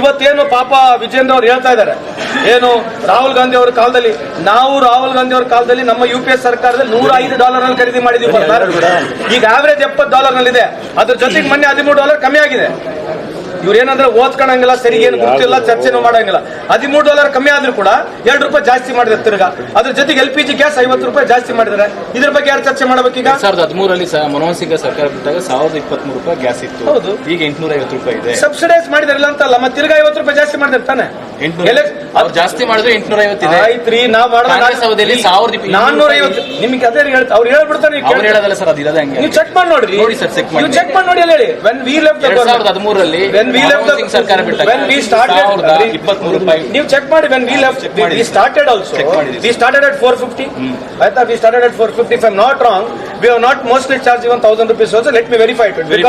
ಇವತ್ತೇನು ಪಾಪ ವಿಜೇಂದ್ರ ಅವರು ಹೇಳ್ತಾ ಇದ್ದಾರೆ? ಏನು ರಾಹುಲ್ ಗಾಂಧಿ ಅವರ ಕಾಲದಲ್ಲಿ ನಾವು ರಾಹುಲ್ ಗಾಂಧಿ ಅವರ ಕಾಲದಲ್ಲಿ ನಮ್ಮ ಯು ಪಿ ಎಸ್ ಸರ್ಕಾರದಲ್ಲಿ ನೂರ ಐದು ಡಾಲರ್ನಲ್ಲಿ ಖರೀದಿ ಮಾಡಿದೀವಿ. ಈಗ ಆವರೇಜ್ ಎಪ್ಪತ್ತು ಡಾಲರ್ನಲ್ಲಿ ಇದೆ ಅದ್ರ ಜೊತೆಗೆ ಮೊನ್ನೆ ಹದಿಮೂರು ಡಾಲರ್ ಕಮ್ಮಿ ಆಗಿದೆ. ಇವ್ರು ಏನಂದ್ರೆ ಓದ್ಕೊಳಂಗಿಲ್ಲ ಸರಿ ಏನು ಗೊತ್ತಿಲ್ಲ ಚರ್ಚೆನೂ ಮಾಡಂಗಿಲ್ಲ. ಹದಿಮೂರು ಡಾಲರ್ ಕಮ್ಮಿ ಆದ್ರೂ ಕೂಡ ಎರಡು ರೂಪಾಯಿ ಜಾಸ್ತಿ ಮಾಡಿದ್ರೆ ತಿರ್ಗಾ. ಅದ್ರ ಜೊತೆಗೆ ಎಲ್ ಪಿ ಜಿ ಗ್ಯಾಸ್ ಐವತ್ತು ರೂಪಾಯಿ ಜಾಸ್ತಿ ಮಾಡಿದ್ದಾರೆ. ಇದ್ರ ಬಗ್ಗೆ ಯಾರು ಚರ್ಚೆ ಮಾಡಬೇಕೀಗ? ಸಾವಿರದ ಹದಿಮೂರಲ್ಲಿ ಮನಮೋಹನ್ ಸಿಂಗ್ ಸರ್ಕಾರ ಬಿಟ್ಟಾಗ ಸಾವಿರದ ಇಪ್ಪತ್ಮೂರು ರೂಪಾಯಿ ಗ್ಯಾಸ್ ಇತ್ತು. ಹೌದು. ಈಗ ಎಂಟುನೂರ ಐವತ್ತು ರೂಪಾಯಿ ಇದೆ. ಸಬ್ಸಿಡೈಸ್ ಮಾಡಿದಾರಲ್ಲ ಅಂತಲ್ಲ ಮತ್ತೆ ತಿರ್ಗಾ ಐವತ್ತು ರೂಪಾಯಿ ಜಾಸ್ತಿ ಮಾಡಿದ್ರೆ ತಾನೆ? ಜಾಸ್ತಿ ಮಾಡಿದ್ರೆ ಎಂಟ್ನೂರ ಐವತ್ತಿದೆ ಆಯ್ತ್ರಿ ನಾವ್ ಮಾಡಿದ್ರೆ ಸಾವಿರದ ನಾನ್ನೂರ ಐವತ್ತು. ನಿಮ್ಗೆ ಅದೇ ಹೇಳ್ತಾ ಅವ್ರು ಹೇಳ್ಬಿಡ್ತಾರೆ ಅವ್ರು. ಹೇಳೋದಲ್ಲ ಸರ್ ಅದು ಇರೋದೇ ಹಂಗೆ. ನೀವು ಚೆಕ್ ಮಾಡಿ ನೋಡಿ ನೋಡಿ ಸರ್ ಚೆಕ್ ಮಾಡಿ. ನೀವು ಚೆಕ್ ಮಾಡಿ ನೋಡಿ ಅಲ್ಲಿ ಹೇಳಿ ವೆನ್ ವಿ ಲೆಫ್ಟ್ ಎರಡ್ ಸಾವಿರದ ಹದಿಮೂರರಲ್ಲಿ ವೆನ್ ವಿ ಲೆಫ್ಟ್ ಸರ್ಕಾರ ಬಿಟ್ಟ ವೆನ್ ವಿ ಸ್ಟಾರ್ಟ್ ಇಪ್ಪತ್ಮೂರು ರೂಪಾಯಿ. ನೀವು ಚೆಕ್ ಮಾಡಿ ವೆನ್ ವಿ ಲೆಫ್ಟ್ ವಿ ಮಾಡಿದ್ದೀವಿ. ಸ್ಟಾರ್ಟೆಡ್ ಆಲ್ಸೋ ಚೆಕ್ ಮಾಡಿ we started at four fifty ಆಯ್ತಾ? We started at four fifty if I'm not wrong we have not mostly charge even thousand rupees also let me verify it ಮಾಡಿ.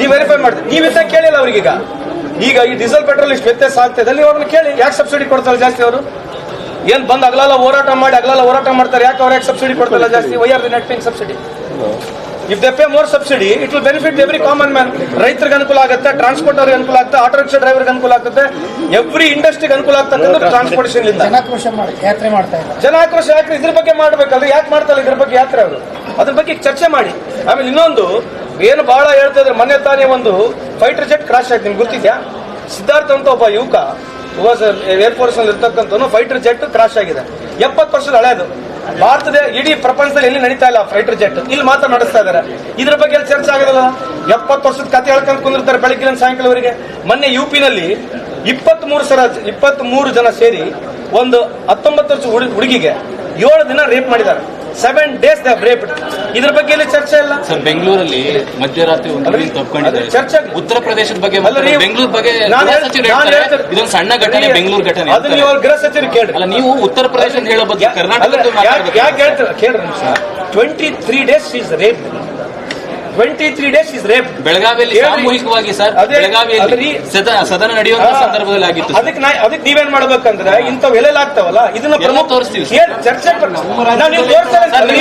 ನೀವು verify ಮಾಡಿ ನೀವು ಇದ್ದಾಗ ಕೇಳಿಲ್ಲ ಅವ್ರಿಗೆ ಈಗ ಈ ಡೀಸೆಲ್ ಪೆಟ್ರೋಲ್ ಇಷ್ಟು ವ್ಯತ್ಯಾಸ ಆಗ್ತದೆ ಅಲ್ಲಿ ಅವ್ರನ್ನ ಕೇಳಿ ಯಾಕೆ ಸಬ್ಸಿಡಿ ಕೊಡ್ತಾರೆ ಜಾಸ್ತಿ ಅವರು? ಏನ್ ಬಂದ್ ಅಗಲಲ್ಲ ಹೋರಾಟ ಮಾಡಿ ಅಗಲಲ್ಲ ಹೋರಾಟ ಮಾಡ್ತಾರೆ ಯಾಕೆ ಅವ್ರು ಯಾಕೆ ಸಬ್ಸಿಡಿ ಕೊಡ್ತಾರಲ್ಲ ಜಾಸ್ತಿ? Why are they not paying subsidy if they pay more subsidy it will benefit every common man ರೈತರಿಗೆ ಅನುಕೂಲ ಆಗುತ್ತೆ ಟ್ರಾನ್ಸ್ಪೋರ್ಟ್ ಅವ್ರಿಗೆ ಅನುಕೂಲ ಆಗುತ್ತೆ ಆಟೋ ರಿಕ್ಷಾ ಡ್ರೈವರ್ಗೆ ಅನುಕೂಲ ಆಗುತ್ತೆ ಎವ್ರಿ ಇಂಡಸ್ಟ್ರಿಗೆ ಅನುಕೂಲ ಆಗ್ತಕ್ಕಂಥ ಟ್ರಾನ್ಸ್ಪೋರ್ಟೇಷನ್ ಯಾತ್ರೆ ಮಾಡ್ತಾ ಇದ್ದಾರೆ. ಜನಾಕ್ರೋಶ ಯಾಕೆ ಇದ್ರ ಬಗ್ಗೆ ಮಾಡ್ಬೇಕಲ್ರಿ? ಯಾಕೆ ಮಾಡ್ತಾರೆ ಇದ್ರ ಬಗ್ಗೆ ಯಾತ್ರೆ ಅವರು? ಅದ್ರ ಬಗ್ಗೆ ಚರ್ಚೆ ಮಾಡಿ. ಆಮೇಲೆ ಇನ್ನೊಂದು ಏನು ಬಹಳ ಹೇಳ್ತಾ ಇದ್ರೆ ಮೊನ್ನೆ ತಾನೇ ಒಂದು ಫೈಟರ್ ಜೆಟ್ ಕ್ರಾಶ್ ಆಯ್ತು, ನಿಮ್ಗೆ ಗೊತ್ತಿದ್ಯಾ? ಸಿದ್ಧಾರ್ಥ ಅಂತ ಒಬ್ಬ ಯುವಕ ಏರ್ಫೋರ್ಸ್ನಲ್ಲಿ ಇರ್ತಕ್ಕಂಥ ಫೈಟರ್ ಜೆಟ್ ಕ್ರಾಶ್ ಆಗಿದೆ. ಎಪ್ಪತ್ತು ವರ್ಷದ ಹಳೆಯದು. ಭಾರತದ ಇಡೀ ಪ್ರಪಂಚದಲ್ಲಿ ಎಲ್ಲಿ ನಡೀತಾ ಇಲ್ಲ ಫೈಟರ್ ಜೆಟ್ ಇಲ್ಲಿ ಮಾತ್ರ ನಡೆಸ್ತಾ ಇದ್ದಾರೆ ಇದ್ರ ಬಗ್ಗೆ ಎಲ್ಲಿ ಚರ್ಚೆ ಆಗಿದಲ್ಲ? ಎಪ್ಪತ್ತು ವರ್ಷದ ಕತೆ ಹೇಳ್ಕೊಂಡು ಕುಂದಿರ್ತಾರೆ ಬೆಳಗ್ಗೆ ಸಾಯಂಕಾಲವರೆಗೆ. ಮೊನ್ನೆ ಯು ನಲ್ಲಿ ಇಪ್ಪತ್ತ್ ಮೂರು ಸರ ಇಪ್ಪತ್ತ್ ಮೂರು ಜನ ಸೇರಿ ಒಂದು ಹತ್ತೊಂಬತ್ತು ವರ್ಷ ಹುಡುಗ- ಹುಡುಗಿಗೆ ಏಳು ದಿನ ರೇಪ್ ಮಾಡಿದ್ದಾರೆ. ಸೆವೆನ್ ಡೇಸ್ ರೇಪ್ ಇದ್ರ ಬಗ್ಗೆ ಇಲ್ಲಿ ಚರ್ಚೆ ಇಲ್ಲ. ಸರ್ ಬೆಂಗಳೂರಲ್ಲಿ ಮಧ್ಯರಾತ್ರಿ ಒಂದು ಚರ್ಚೆ. ಉತ್ತರ ಪ್ರದೇಶದ ಬಗ್ಗೆ ಬೆಂಗಳೂರು ಬಗ್ಗೆ. ಇದೊಂದು ಸಣ್ಣ ಘಟನೆ ಬೆಂಗಳೂರು ಘಟನೆ ನೀವು ಗೃಹ ಸಚಿವರು ಕೇಳಿ ಅಲ್ಲ ನೀವು ಉತ್ತರ ಪ್ರದೇಶ ಕರ್ನಾಟಕ ಹೇಳೋ ಬಗ್ಗೆ ಕರ್ನಾಟಕದ ಯಾಕೆ twenty three days is rape twenty three days is rape ಬೆಳಗಾವಿಯಲ್ಲಿ. ಸಾಮೂಹಿಕವಾಗಿ ಸರ್ ಅದೇ- ಬೆಳಗಾವಿಯಲ್ಲಿ ಸದನ ನಡೆಯುವಂತ ಸಂದರ್ಭದಲ್ಲಿ ಆಗಿತ್ತು. ಅದಕ್ಕೆ ನಾ ಅದಕ್ಕೆ ನೀವೇನ್ ಮಾಡ್ಬೇಕಂದ್ರೆ ಇಂಥವ್ ಎಲ್ಲೆಲ್ಲ ಆಗ್ತಾವಲ್ಲ ಇದನ್ನ ಎಲ್ಲ ಪ್ರಮುಖ ತೋರಿಸ್ತೀವಿ ಚರ್ಚೆ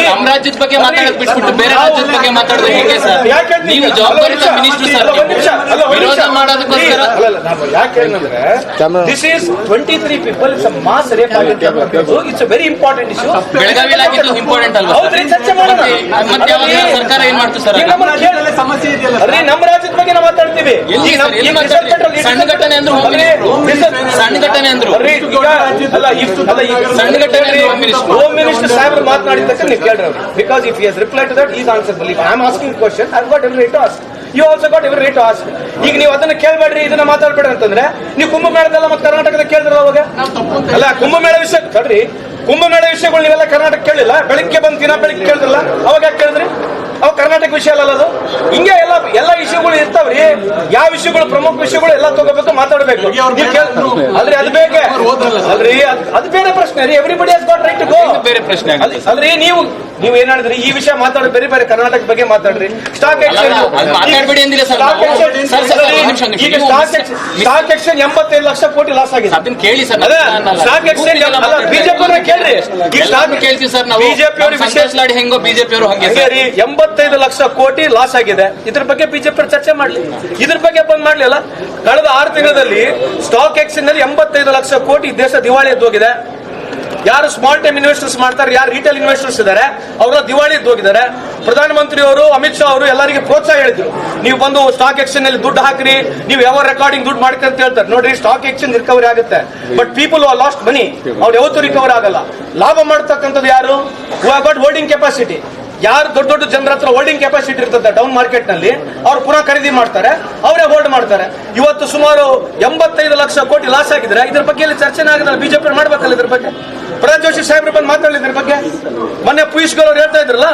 ನಮ್ಮ ರಾಜ್ಯದ ಬಗ್ಗೆ ಮಾತಾಡೋದು ಬಿಟ್ಬಿಟ್ಟು ಬೇರೆ ರಾಜ್ಯದ ಬಗ್ಗೆ ಮಾತಾಡೋದು ಹೇಗೆ ಸರ್? ನೀವು ಅಲ್ಲ, ಜವಾಬ್ದಾರಿತ ಮಿನಿಸ್ಟರ್ ಸರ್ ವಿರೋಧ ಮಾಡೋದಕ್ಕೋಸ್ಕರ ಅಲ್ಲ, ಅಲ್ಲ, ನಾನು ಯಾಕೆ ಹೇಳಿದ್ರೆ this is twenty three people it's mass rape it's very important issue ಬೆಳಗಾವಿಯಲ್ಲಿ ಆಗಿದ್ದು ಇಂಪಾರ್ಟೆಂಟ್ ಅಲ್ವಾ ಚರ್ಚೆ ಮಾಡೋಣ. ಮತ್ತೆ- ಮತ್ತೆ ಯಾವಾಗ ಸರ್ಕಾರ ಏನ್ ಮಾಡ್ತು ಸರ್ ಅಲ್ರಿ, ನಮ್ಮ ರಾಜ್ಯದ ಬಗ್ಗೆ ನಾವು ಮಾತಾಡ್ತೀವಿ. ಸಣ್ಣ ಘಟನೆ ಅಂದ್ರು ಸಣ್ಣ ಘಟನೆ ಅಂದ್ರು. ಅಲ್ಲ ಈಗ ಸಣ್ಣ ಘಟನೆ ಹೋಮ್ ಮಿನಿಸ್ಟ್ರು. ಸಾಹೇಬ್ರು ಮಾತನಾಡಿದ ತಕ್ಷಣ ನೀವು ಕೇಳ್ರಿ because if yes reply to that is answer believe I am asking question I got every right to ask you also got every right to ask ಈಗ ನೀವು ಅದನ್ನ ಕೇಳಬೇಡ್ರಿ ಇದನ್ನ ಮಾತಾಡ್ಬೇಡ್ರಿ ಅಂತಂದ್ರೆ ನೀವು ಕುಂಭಮೇಳದಲ್ಲ ಮತ್ತೆ ಕರ್ನಾಟಕದ ಕೇಳಿದ್ರ ಅವಾಗ? ಅಲ್ಲ ಕುಂಭಮೇಳ ವಿಷಯ ಕಡ್ರಿ ಕುಂಭಮೇಳ ವಿಷಯಗಳು ನೀವೆಲ್ಲ ಕರ್ನಾಟಕ ಕೇಳಿಲ್ಲ. ಬೆಳಿಗ್ಗೆ ಬಂದಿನ ದಿನ ಬೆಳಿಗ್ಗೆ ಕೇಳಿದ್ರಲ್ಲ ಅವಾಗ ಯಾಕೆ ಕೇಳಿದ್ರಿ? ಅವಾಗ ಕರ್ನಾಟಕ ವಿಷಯ ಅಲ್ಲ ಅದು? ಹಿಂಗೆ ಎಲ್ಲ ಎಲ್ಲ ವಿಷಯಗಳು ಇರ್ತಾವ್ರಿ. ಯಾವ ವಿಷಯಗಳು ಪ್ರಮುಖ ವಿಷಯಗಳು ಎಲ್ಲ ತಗೋಬೇಕು ಮಾತಾಡಬೇಕು. ಅಲ್ರಿ ಅದು ಬೇಕೆ ಅಲ್ರಿ ಅದ್- ಬೇರೆ ಪ್ರಶ್ನೆ. ರೀ everybody has got right to go ಬೇರೆ ಪ್ರಶ್ನೆ ಅಲ್ರಿ ನೀವು ನೀವು ಏನ್ ಹೇಳಿದ್ರಿ? ಈ ವಿಷಯ ಮಾತಾಡ ಬೇರೆ ಬೇರೆ ಕರ್ನಾಟಕ ಬಗ್ಗೆ ಮಾತಾಡ್ರಿ. ಸ್ಟಾಕ್ ನೀವು ಸ್ಟಾಕ್ ಎಕ್ಸ್ಚೇಂಜ್ ಎಂಬತ್ತೈದು ಲಕ್ಷ ಕೋಟಿ ಲಾಸ್ ಆಗಿದೆ. ಅದನ್ನ ಕೇಳಿ ಸರ್. ಸ್ಟಾಕ್ ಎಕ್ಸ್ಚೇಂಜ್ ಬಿಜೆಪಿ ಕೇಳ್ರಿ. ಕೇಳ್ತೀವಿ ಸರ್ ನಾವು. ಬಿಜೆಪಿ ಅವ್ರ ಹೆಂಗೋ ಬಿಜೆಪಿ ಅವರು ಹಂಗೆ ಎಂಬತ್ತೈದು ಲಕ್ಷ ಕೋಟಿ ಲಾಸ್ ಆಗಿದೆ. ಇದ್ರ ಬಗ್ಗೆ ಬಿಜೆಪಿ ಚರ್ಚೆ ಮಾಡ್ಲಿ. ಇದ್ರ ಬಗ್ಗೆ ಬಂದ್ ಮಾಡ್ಲಿಲ್ಲ. ಕಳೆದ ಆರು ತಿಂಗಳಲ್ಲಿ ಸ್ಟಾಕ್ ಎಕ್ಸ್ಚೇಂಜ್ನಲ್ಲಿ ಎಂಬತ್ತೈದು ಲಕ್ಷ ಕೋಟಿ ದೇಶ ದಿವಾಳಿ ಎದ್ದೋಗಿದೆ ಯಾರು ಸ್ಮಾಲ್ ಟೈಮ್ ಇನ್ವೆಸ್ಟರ್ಸ್ ಮಾಡ್ತಾರೆ, ಯಾರು ರಿಟೇಲ್ ಇನ್ವೆಸ್ಟರ್ಸ್ ಇದ್ದಾರೆ ಅವರ ದಿವಾಳಿ ಎದ್ದೋಗಿದ್ದಾರೆ ಪ್ರಧಾನಮಂತ್ರಿ ಅವರು ಅಮಿತ್ ಶಾ ಅವರು ಎಲ್ಲರಿಗೆ ಪ್ರೋತ್ಸಾಹ ಹೇಳಿದ್ರು. ನೀವು ಬಂದು ಸ್ಟಾಕ್ ಎಕ್ಸ್ಚೇಂಜ್ನಲ್ಲಿ ದುಡ್ಡು ಹಾಕ್ರಿ, ನೀವು ಯಾವ ರೆಕಾರ್ಡಿಂಗ್ ದುಡ್ಡು ಮಾಡಿ ಅಂತ ಹೇಳ್ತಾರೆ. ನೋಡ್ರಿ ಸ್ಟಾಕ್ ಎಕ್ಸ್ಚೇಂಜ್ ರಿಕವರಿ ಆಗುತ್ತೆ. ಬಟ್ ಪೀಪಲ್ ಲಾಸ್ಟ್ ಮನಿ ಅವ್ರು ಯಾವತ್ತೂ ರಿಕವರ್ ಆಗಲ್ಲ. ಲಾಭ ಮಾಡ್ತಕ್ಕಂಥದ್ದು ಯಾರು? ಹೋಲ್ಡಿಂಗ್ ಕೆಪಾಸಿಟಿ ಯಾರು ದೊಡ್ಡ ದೊಡ್ಡ ಜನರ ಹತ್ರ ಹೋಲ್ಡಿಂಗ್ ಕೆಪಾಸಿಟಿ ಇರ್ತದೆ ಡೌನ್ ಮಾರ್ಕೆಟ್ನಲ್ಲಿ, ಅವ್ರು ಪುನಃ ಖರೀದಿ ಮಾಡ್ತಾರೆ, ಅವರೇ ಹೋಲ್ಡ್ ಮಾಡ್ತಾರೆ. ಇವತ್ತು ಸುಮಾರು ಎಂಬತ್ತೈದು ಲಕ್ಷ ಕೋಟಿ ಲಾಸ್ ಆಗಿದ್ರೆ ಇದ್ರ ಬಗ್ಗೆ ಇಲ್ಲಿ ಚರ್ಚೆನೇ ಆಗಿದ್ರೆ ಬಿಜೆಪಿ ಮಾಡ್ಬೇಕಲ್ಲ ಇದ್ರ ಬಗ್ಗೆ? ಪ್ರಹ್ಲಾದ್ ಜೋಶಿ ಸಾಹೇಬ್ರ ಬಂದು ಮಾತಾಡಲಿ ಇದ್ರ ಬಗ್ಗೆ? ಮೊನ್ನೆ ಪೀಯೂಷ್ ಗೋಲ್ ಅವ್ರು ಹೇಳ್ತಾ ಇದ್ರಲ್ಲ,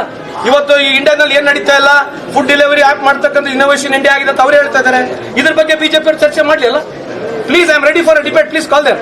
ಇವತ್ತು ಈ ಇಂಡಿಯಾದಲ್ಲಿ ಏನ್ ನಡೀತಾ ಇಲ್ಲ ಫುಡ್ ಡೆಲಿವರಿ ಆಪ್ ಮಾಡ್ತಕ್ಕಂಥ ಇನ್ನೋವೇಷನ್ ಇಂಡಿಯಾ ಆಗಿದೆ ಅಂತ ಅವರೇ ಹೇಳ್ತಾ ಇದ್ದಾರೆ ಇದ್ರ ಬಗ್ಗೆ ಬಿಜೆಪಿ ಚರ್ಚೆ ಮಾಡ್ಲಿಲ್ಲ please I am ready for debate please call there